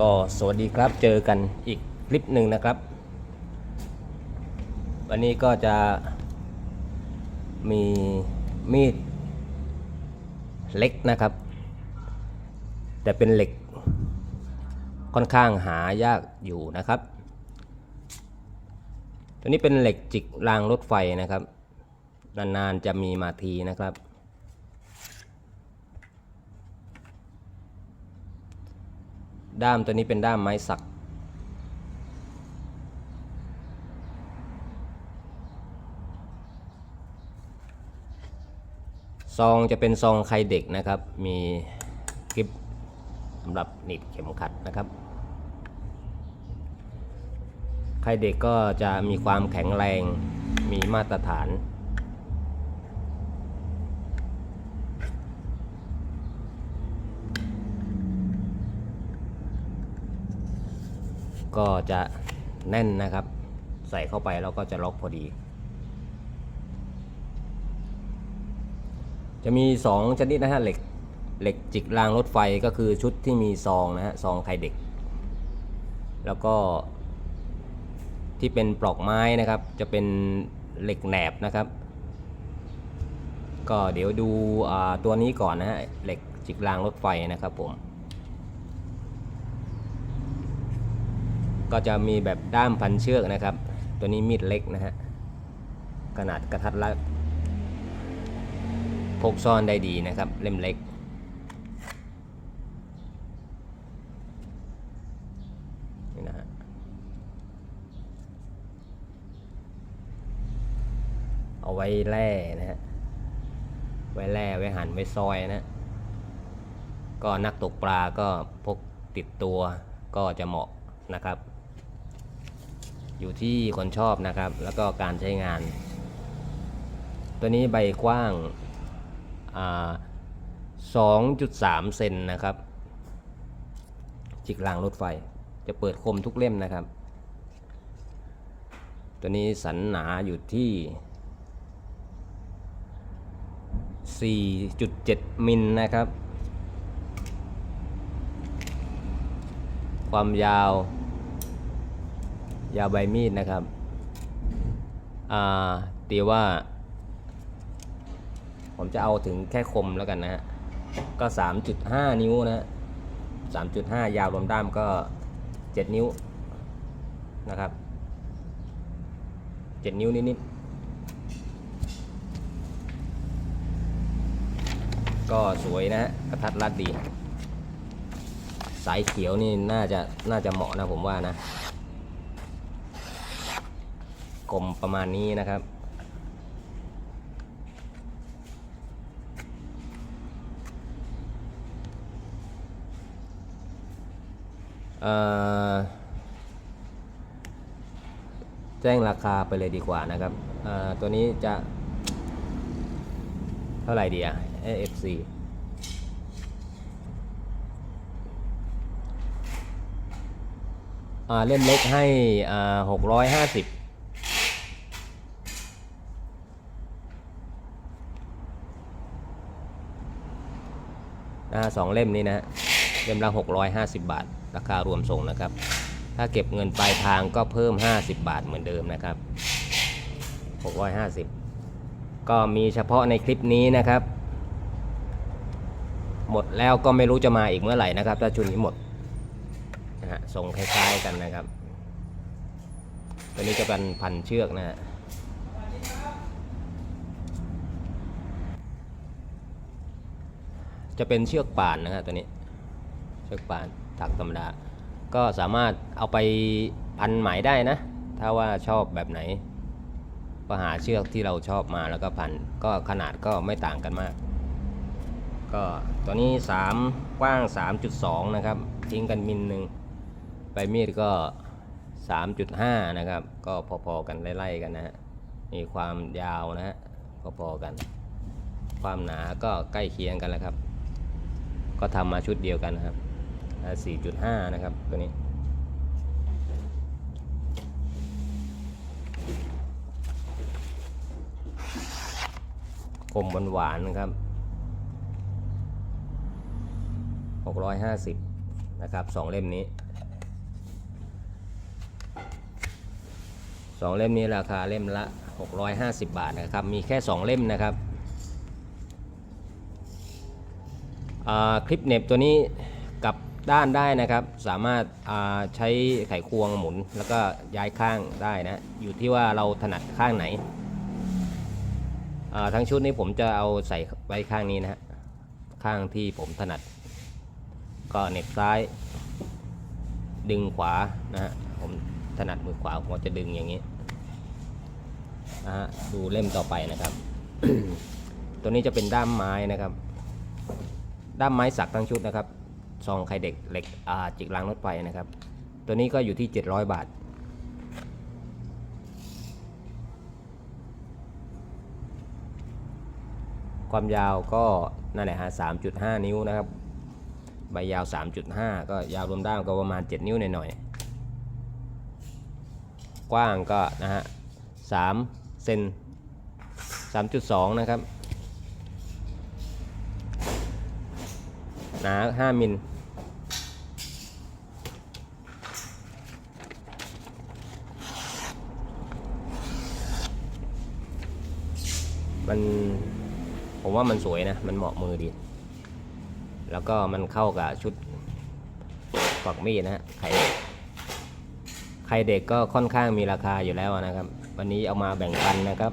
ก็สวัสดีครับเจอกันอีกคลิปหนึ่งนะครับ วันนี้ก็จะมีมีดเล็กนะครับ แต่เป็นเหล็กค่อนข้างหายากอยู่นะครับ ตัวนี้เป็นเหล็กจิกรางรถไฟนะครับ นานๆจะมีมาทีนะครับ ด้ามตัวนี้เป็นด้ามไม้สัก ซองจะเป็นซองใครเด็กนะครับ มีคลิปสำหรับหนีบเข็มขัดนะครับใครเด็กก็จะมีความแข็งแรง มีมาตรฐาน ก็จะแน่นนะครับ ใส่เข้าไปแล้วก็จะล็อกพอดี จะมี 2 ชนิดนะฮะเหล็กเหล็กจิกรางรถไฟก็คือชุดที่มีซองนะฮะซองไข่เด็ก แล้วก็ที่เป็นปลอกไม้นะครับ จะเป็นเหล็กแหนบนะครับ ก็เดี๋ยวดูตัวนี้ก่อนนะฮะเหล็กจิกรางรถไฟนะครับผม ก็จะมีแบบด้ามพันเชือกนะครับ ตัวนี้มีดเล็กนะฮะขนาดกระทัดรัดพกซ่อนได้ดีนะครับ เล่มเล็ก นี่นะฮะเอาไว้แล่นะฮะ ไว้แล่ไว้หันไว้ซอยนะก็นักตกปลาก็พกติดตัวก็จะเหมาะนะครับ อยู่ที่คนชอบนะครับ แล้วก็การใช้งาน ตัวนี้ใบกว้าง2.3 เซนนะครับ จิกรางรถไฟ จะเปิดคมทุกเล่มนะครับ ตัวนี้สันหนาอยู่ที่ 4.7 มิลนะครับ ความยาว ยาวใบมีดนะครับตีว่า ผมจะเอาถึงแค่คมแล้วกันนะฮะ ก็ 3.5 นิ้วนะฮะ3.5ยาวรวมด้ามก็ 7 นิ้วนะครับ 7 นิ้วนิดๆ ก็สวยนะฮะกระทัดรัดดี สายเขียวนี่น่าจะน่าจะเหมาะนะผมว่านะ กลมประมาณนี้นะครับ แจ้งราคาไปเลยดีกว่านะครับ ตัวนี้จะเท่าไหร่ดีอะ AFC เล่นเล็กให้ 650 สิบนะสองเล่มนี้นะเล่มละ650 บาท ราคารวมส่งนะครับ ถ้าเก็บเงินปลายทางก็เพิ่ม 50 บาทเหมือนเดิมนะครับ 650 ก็มีเฉพาะในคลิปนี้นะครับ หมดแล้วก็ไม่รู้จะมาอีกเมื่อไหร่นะครับ ถ้าชุดนี้หมดนะฮะทรงคล้ายๆกันนะครับ ตัวนี้จะเป็นพันเชือกนะฮะ จะเป็นเชือกป่านนะฮะตัวนี้ เชือกป่านถักธรรมดา ก็สามารถเอาไปพันไหมายได้นะ ถ้าว่าชอบแบบไหน ก็หาเชือกที่เราชอบมาแล้วก็พัน ก็ขนาดก็ไม่ต่างกันมาก ก็ตัวนี้ 3 กว้าง 3.2 นะครับ ทิ้งกันมิลหนึ่งใบมีดก็ 3.5 นะครับ ก็พอๆกันไล่ๆกันนะฮะ มีความยาวนะฮะ พอๆกัน ความหนาก็ใกล้เคียงกันแล้วครับ ก็ทำมาชุดเดียวกันนะครับ 4.5 นะครับตัวนี้ คมหวานๆนะครับ 650 นะครับสองเล่มนี้สองเล่มนี้ราคาเล่มละ 650 บาทนะครับ มีแค่ 2 เล่มนะครับ คลิปเน็บตัวนี้กลับด้านได้นะครับ สามารถาใช้ไขควงหมุนแล้วก็ย้ายข้างได้นะ อยู่ที่ว่าเราถนัดข้างไหน ทั้งชุดนี้ผมจะเอาใส่ไว้ข้างนี้นะฮะ ข้างที่ผมถนัด ก็เน็บซ้าย ดึงขวานะฮะ ผมถนัดมือขวาผมจะดึงอย่างนี้นะฮะ ดูเล่มต่อไปนะครับ ตัวนี้จะเป็นด้ามไม้นะครับ ด้ามไม้สักทั้งชุดนะครับซองไข่เด็กเหล็กจิกรางรถไฟนะครับ ตัวนี้ก็อยู่ที่ 700 บาท ความยาวก็นั่นแหละฮะ3.5 นิ้วนะครับ ใบยาว 3.5 ก็ยาวรวมด้ามก็ประมาณ 7 นิ้วหน่อยๆกว้างก็นะฮะ3เซน3.2 นะครับ หนา5มิลมัน ผมว่ามันสวยนะ มันเหมาะมือดี แล้วก็มันเข้ากับชุดฝักมีดนะฮะไข่เด็กไข่เด็กก็ค่อนข้างมีราคาอยู่แล้วนะครับ วันนี้เอามาแบ่งปันนะครับ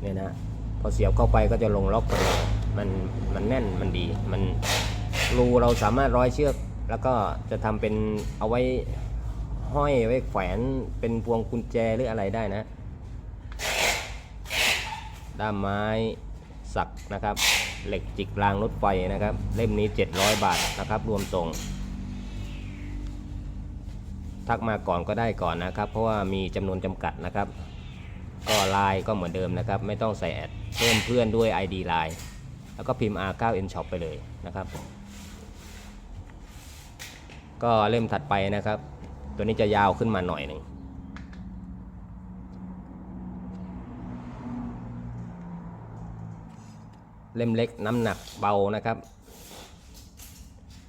เนี่ยนะ พอเสียบเข้าไปก็จะลงล็อกไปเลยมันมันแน่นมันดี มันรูเราสามารถร้อยเชือก แล้วก็จะทำเป็นเอาไว้ห้อยไว้แขวนเป็นพวงกุญแจหรืออะไรได้นะ ด้ามไม้สักนะครับ เหล็กจิกรางรถไฟนะครับ เล่มนี้ 700 บาทนะครับ รวมส่ง ทักมาก่อนก็ได้ก่อนนะครับ เพราะว่ามีจำนวนจำกัดนะครับ ก็ไลน์ก็เหมือนเดิมนะครับ ไม่ต้องใส่แอดเพิ่มเพื่อนด้วย ID ไลน์แล้วก็พิมพ์ R9N Shop ไปเลยนะครับ ก็เล่มถัดไปนะครับ ตัวนี้จะยาวขึ้นมาหน่อยหนึ่งเล่มเล็กน้ำหนักเบานะครับ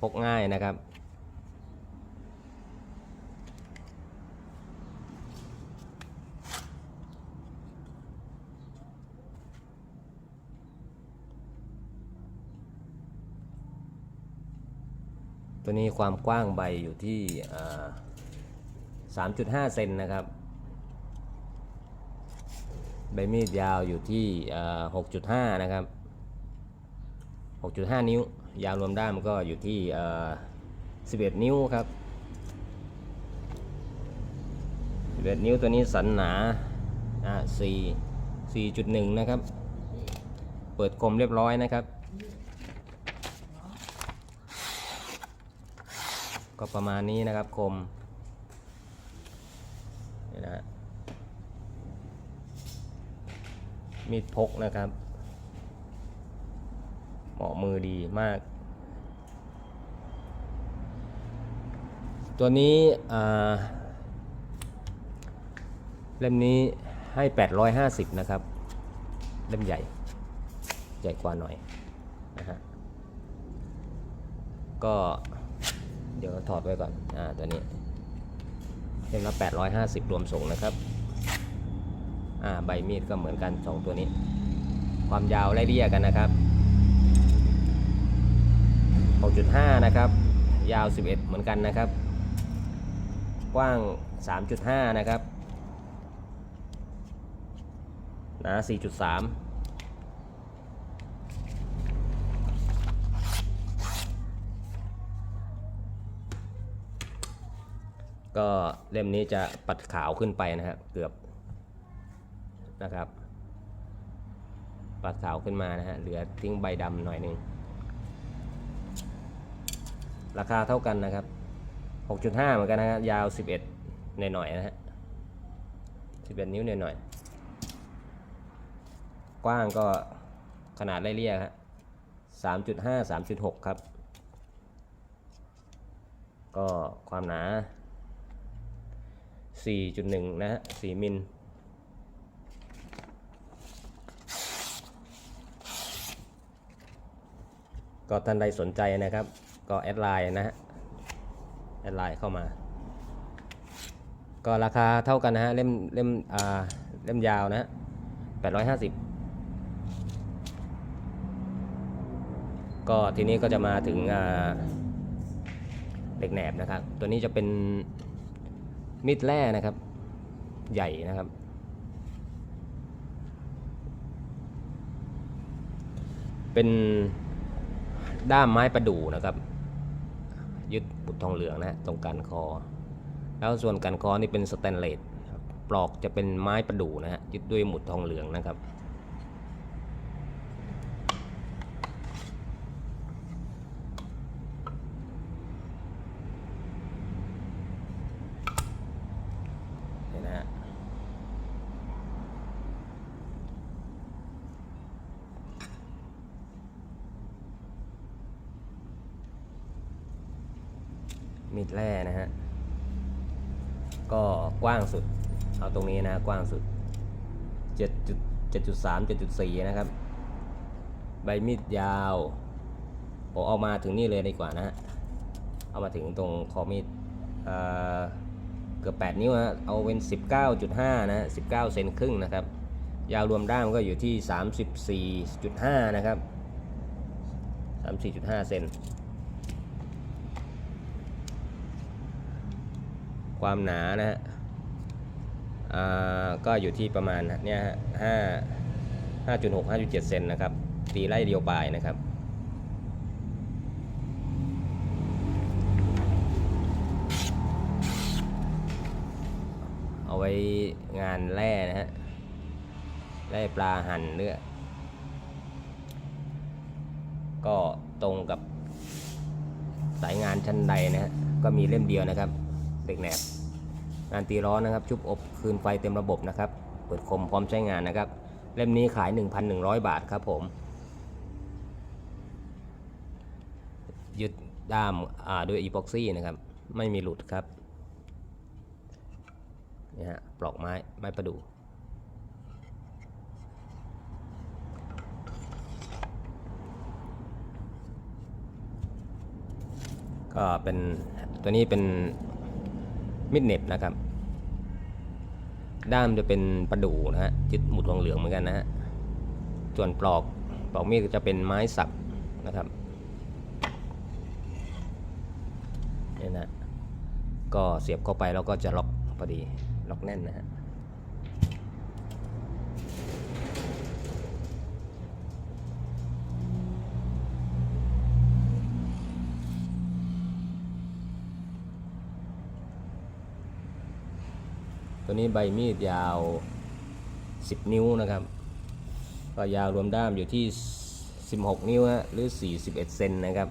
พกง่ายนะครับ ตัวนี้ความกว้างใบอยู่ที่อ่า3.5 เซนนะครับ ใบมีดยาวอยู่ที่อ่า6.5 นะครับ 6.5 นิ้ว ยาวรวมด้ามก็อยู่ที่เอ่อ11 นิ้วครับ 11 นิ้วตัวนี้สันหนาอ่า4 4.1 นะครับ เปิดคมเรียบร้อยนะครับ ก็ประมาณนี้นะครับคมนี่นะฮะมีดพกนะครับ เหมาะมือดีมาก ตัวนี้เล่มนี้ให้ 850 นะครับ เล่มใหญ่ ใหญ่กว่าหน่อยนะฮะก็ เดี๋ยวถอดไว้ก่อนอ่าตัวนี้เล่มละ850 รวมส่งนะครับอ่าใบมีดก็เหมือนกัน 2 ตัวนี้ ความยาวไล่เรียกกันนะครับ6.5 นะครับ ยาว 11 เหมือนกันนะครับ กว้าง 3.5 นะครับหนา4.3 ก็เล่มนี้จะปัดขาวขึ้นไปนะครับเกือบนะครับ ปัดขาวขึ้นมานะฮะเหลือทิ้งใบดำหน่อยหนึ่งราคาเท่ากันนะครับ 6.5 เหมือนกันนะฮะยาว 11หน่อยๆนะฮะ11 นิ้วหน่อยๆกว้างก็ขนาดไล่เรียกฮะ3.5 3.6 ครับ ก็ความหนา 4.1 นะฮะ 4 มิล ก็ท่านใดสนใจนะครับ ก็แอดไลน์นะฮะ แอดไลน์เข้ามา ก็ราคาเท่ากันนะฮะ เล่ม เล่ม อ่า เล่มยาวนะฮะแปดร้อยห้าสิบก็ทีนี้ก็จะมาถึงอ่าเหล็กแหนบนะครับ ตัวนี้จะเป็น มิดแร่นะครับ ใหญ่นะครับ เป็นด้ามไม้ประดู่นะครับ ยึดบุดทองเหลืองนะตรงกันคอ แล้วส่วนกันคอนี่เป็นสแตนเลสปลอกจะเป็นไม้ประดู่นะฮะยึดด้วยหมุดทองเหลืองนะครับ มีดแร่นะฮะ ก็กว้างสุด เอาตรงนี้นะ กว้างสุด 7.7.3 7.4 นะครับ ใบมีดยาว ผมเอามาถึงนี่เลยดีกว่านะฮะ เอามาถึงตรงคอมีดเกือบ 8 นิ้วนะเอาเป็น 19.5 นะ 19 เซนครึ่งนะครับ ยาวรวมด้ามก็อยู่ที่ 34.5 นะครับ 34.5 เซน ความหนานะฮะอ่าก็อยู่ที่ประมาณเนี่ยฮะห้าห้าจุดหกห้าจุดเจ็ดเซนนะครับ ตีไล่เดียวปลายนะครับ เอาไว้งานแร่นะฮะ แร่ปลาหั่นเนื้อก็ตรงกับสายงานชั้นใดนะฮะ ก็มีเล่มเดียวนะครับ เด็กแหนบงานตีร้อนะครับ ชุบอบคืนไฟเต็มระบบนะครับ เปิดคมพร้อมใช้งานนะครับ เล่มนี้ขาย 1,100 บาทครับผม ยึดด้ามาด้วยอีพ็อกซี่นะครับ ไม่มีหลุดครับนี่ฮะปลอกไม้ไม้ประดู่ก็เป็นตัวนี้เป็น มิดเน็บนะครับ ด้ามจะเป็นประดู่นะฮะยึดหมุดทองเหลืองเหมือนกันนะฮะส่วนปลอกปลอกมีดจะเป็นไม้สับนะครับเนี่ยนะก็เสียบเข้าไปแล้วก็จะล็อกพอดีล็อกแน่นนะฮะ ตัวนี้ใบมีดยาว 10 นิ้วนะครับก็ยาวรวมด้ามอยู่ที่ 16 นิ้วฮะหรือ 41 เซนนะครับ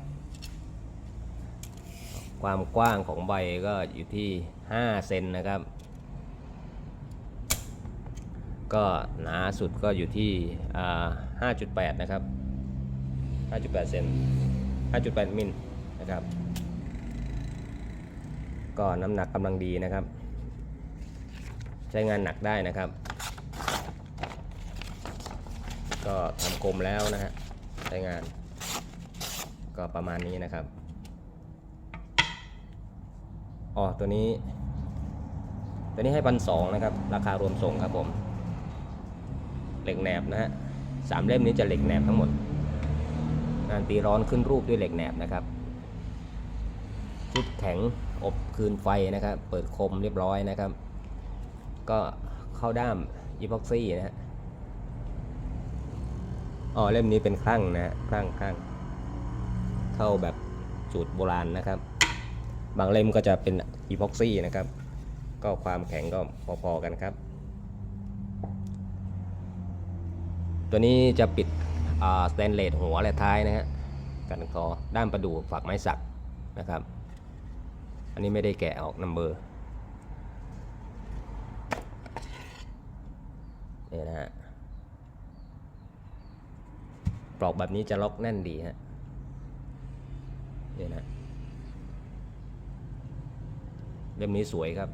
ความกว้างของใบก็อยู่ที่ 5 เซนนะครับ ก็หนาสุดก็อยู่ที่5.8 นะครับ 5.8 เซน 5.8 มิลนะครับ ก็น้ำหนักกำลังดีนะครับ ใช้งานหนักได้นะครับ ก็ทำกลมแล้วนะฮะใช้งาน ก็ประมาณนี้นะครับอ๋อตัวนี้ ตัวนี้ให้พันสองนะครับ ราคารวมส่งครับผม เหล็กแหนบนะฮะสามเล่มนี้จะเหล็กแหนบทั้งหมดงานตีร้อนขึ้นรูปด้วยเหล็กแหนบนะครับชุดแข็งอบคืนไฟนะครับ เปิดคมเรียบร้อยนะครับ ก็เข้าด้ามอีพ็อกซี่นะฮะอ๋อเล่มนี้เป็นคลั่งนะฮะคลั่งคลั่งเข้าแบบสูตรโบราณนะครับ บางเล่มก็จะเป็นอีพ็อกซี่นะครับ ก็ความแข็งก็พอๆกันครับ ตัวนี้จะปิดสแตนเลสหัวและท้ายนะฮะกันคอด้านประดู่ฝักไม้สักนะครับ อันนี้ไม่ได้แกะออกนัมเบอร์ นี่นะฮะปลอกแบบนี้จะล็อกแน่นดีฮะนี่นะเล่มนี้สวยครับ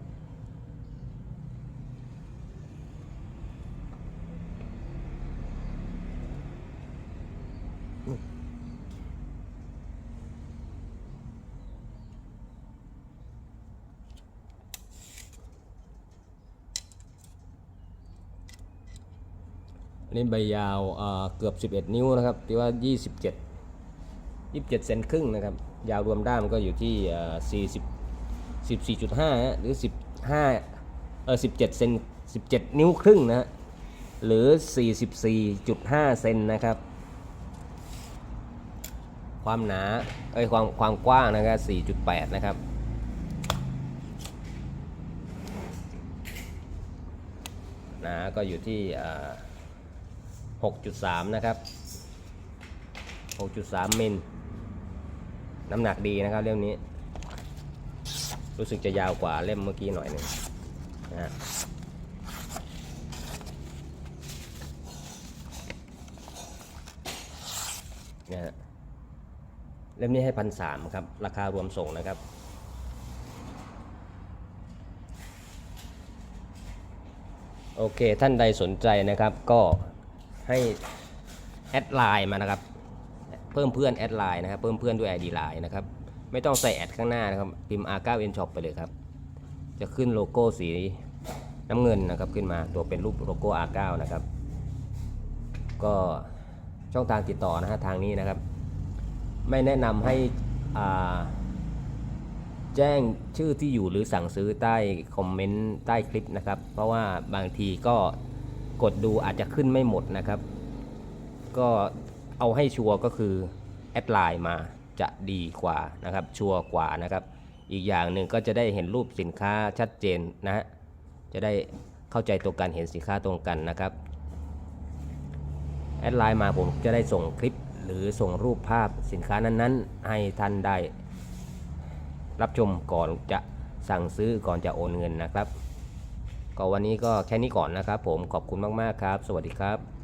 นี่ใบยาวเอ่อเกือบ 11 นิ้วนะครับที่ว่า 27 27 เซนครึ่งนะครับ ยาวรวมด้ามก็อยู่ที่เอ่อ40 14.5 หรือ 15 เออ 17 เซน 17 นิ้วครึ่งนะฮะหรือ 44.5 เซนนะครับ ความหนา เอ้ย ความความกว้างนะครับ 4.8 นะครับหนาก็อยู่ที่อ่า 6.3 นะครับ 6.3 มิล น้ำหนักดีนะครับเล่มนี้ รู้สึกจะยาวกว่าเล่มเมื่อกี้หน่อยหนึ่งนะฮะเนี่ยฮะเล่มนี้ให้พันสามครับ ราคารวมส่งนะครับ โอเค ท่านใดสนใจนะครับก็ ให้แอดไลน์มานะครับ เพิ่มเพื่อนแอดไลน์นะครับ เพิ่มเพื่อนด้วย ID ไลน์นะครับ ไม่ต้องใส่แอดข้างหน้านะครับ พิมพ์ R9N Shop ไปเลยครับ จะขึ้นโลโก้สีน้ำเงินนะครับขึ้นมาตัวเป็นรูปโลโก้ R9 นะครับ ก็ช่องทางติดต่อนะฮะทางนี้นะครับ ไม่แนะนำให้อ่าแจ้งชื่อที่อยู่หรือสั่งซื้อใต้คอมเมนต์ใต้คลิปนะครับ เพราะว่าบางทีก็ กดดูอาจจะขึ้นไม่หมดนะครับ ก็เอาให้ชัวร์ก็คือแอดไลน์มาจะดีกว่านะครับ ชัวร์กว่านะครับ อีกอย่างหนึ่งก็จะได้เห็นรูปสินค้าชัดเจนนะฮะจะได้เข้าใจตรงกันเห็นสินค้าตรงกันนะครับแอดไลน์มาผมจะได้ส่งคลิปหรือส่งรูปภาพสินค้านั้นๆ ให้ท่านได้ รับชมก่อนจะสั่งซื้อก่อนจะโอนเงินนะครับ ก็วันนี้ก็แค่นี้ก่อนนะครับ ผมขอบคุณมากๆครับ สวัสดีครับ